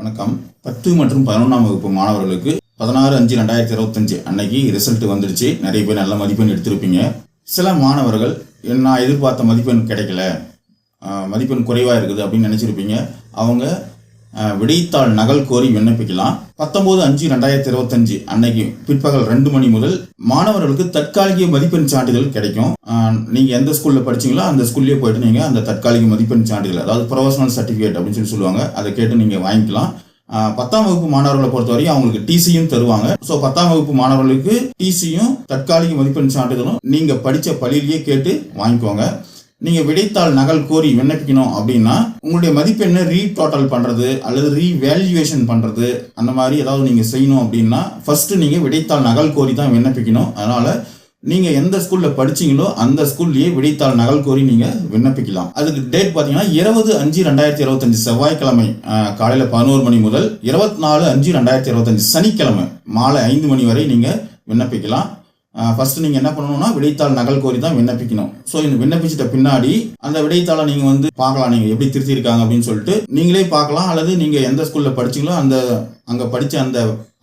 வணக்கம். பத்து மற்றும் பதினொன்றாம் வகுப்பு மாணவர்களுக்கு பதினாறு அஞ்சு ரெண்டாயிரத்தி இருபத்தஞ்சு அன்னைக்கு ரிசல்ட் வந்துடுச்சு. நிறைய பேர் நல்ல மதிப்பெண் எடுத்திருப்பீங்க. சில மாணவர்கள் நான் எதிர்பார்த்த மதிப்பெண் கிடைக்கல. மதிப்பெண் குறைவாக இருக்குது அப்படின்னு நினச்சிருப்பீங்க. அவங்க விடைத்தாள் நகல் கோரி விண்ணப்பிக்கலாம். பத்தொம்போது அஞ்சு ரெண்டாயிரத்தி இருபத்தஞ்சு அன்னைக்கு பிற்பகல் ரெண்டு மணி முதல் மாணவர்களுக்கு தற்காலிக மதிப்பெண் சான்றிதழ் கிடைக்கும். நீங்க எந்த ஸ்கூல்ல படிச்சீங்களோ அந்த ஸ்கூல்லயே போயிட்டு நீங்க அந்த தற்காலிக மதிப்பெண் சான்றிதழ் அதாவது ப்ரொஃபஷனல் சர்டிஃபிகேட் அப்படின்னு சொல்லி சொல்லுவாங்க அதை கேட்டு நீங்க வாங்கிக்கலாம். பத்தாம் வகுப்பு மாணவர்களை பொறுத்தவரை அவங்களுக்கு டிசியும் தருவாங்க. ஸோ பத்தாம் வகுப்பு மாணவர்களுக்கு டிசியும் தற்காலிக மதிப்பெண் சான்றிதழும் நீங்க படிச்ச பள்ளியிலேயே கேட்டு வாங்கிக்கோங்க. நீங்கள் விடைத்தாள் நகல் கோரி விண்ணப்பிக்கணும் அப்படின்னா உங்களுடைய மதிப்பெண்ணை ரீ டோட்டல் பண்ணுறது அல்லது ரீவேல்யூவேஷன் பண்ணுறது அந்த மாதிரி ஏதாவது நீங்கள் செய்யணும் அப்படின்னா ஃபஸ்ட்டு நீங்கள் விடைத்தாள் நகல் கோரி தான் விண்ணப்பிக்கணும். அதனால் நீங்கள் எந்த ஸ்கூலில் படிச்சீங்களோ அந்த ஸ்கூல்லேயே விடைத்தாள் நகல் கோரி நீங்கள் விண்ணப்பிக்கலாம். அதுக்கு டேட் பார்த்தீங்கன்னா இருபது அஞ்சு ரெண்டாயிரத்தி இருபத்தஞ்சு செவ்வாய்க்கிழமை காலையில் பதினோரு மணி முதல் இருபத்தி நாலு அஞ்சு ரெண்டாயிரத்தி இருபத்தஞ்சு சனிக்கிழமை மாலை ஐந்து மணி வரை நீங்கள் விண்ணப்பிக்கலாம். ஃபர்ஸ்ட் நீங்க என்ன பண்ணணும்னா விடைத்தாள் நகல் கோரி தான் விண்ணப்பிக்கணும். ஸோ இந்த விண்ணப்பிச்சிட்ட பின்னாடி அந்த விடைத்தாளை நீங்க வந்து பார்க்கலாம். நீங்க எப்படி திருத்திருக்காங்க அப்படின்னு சொல்லிட்டு நீங்களே பார்க்கலாம். அல்லது நீங்க எந்த ஸ்கூல்ல படிச்சீங்களோ அந்த அங்க படிச்ச அந்த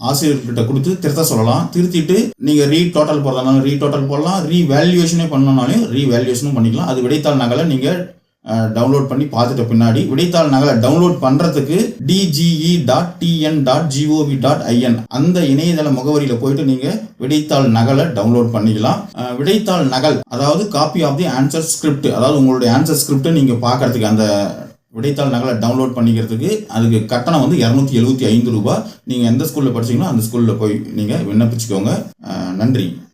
ஆசிரியர்கிட்ட கொடுத்து திருத்த சொல்லலாம். திருத்திட்டு நீங்க ரீ டோட்டல் போடுறதுனாலும் ரீ டோட்டல் போடலாம். ரீ வேல்யூவேஷனே பண்ணணும்னாலும் ரீ வேல்யூவேஷனும் பண்ணிக்கலாம். அது விடைத்தாள் நகலை நீங்க டவுன்லோட் பண்ணி பார்த்துட்ட பின்னாடி. விடைத்தாள் நகலை டவுன்லோட் பண்ணுறதுக்கு DGE dot TN dot GOV dot IN அந்த இணையதள முகவரியில் போயிட்டு நீங்கள் விடைத்தாள் நகலை டவுன்லோட் பண்ணிக்கலாம். விடைத்தாள் நகல் அதாவது copy of the answer script அதாவது உங்களுடைய ஆன்சர் ஸ்கிரிப்டை நீங்கள் பார்க்கறதுக்கு அந்த விடைத்தாள் நகலை டவுன்லோட் பண்ணிக்கிறதுக்கு அதுக்கு கட்டணம் வந்து இரநூத்தி எழுபத்தி ஐந்து ரூபாய். நீங்கள் எந்த ஸ்கூலில் படிச்சீங்களோ அந்த ஸ்கூலில் போய் நீங்கள் விண்ணப்பிச்சுக்கோங்க. நன்றி.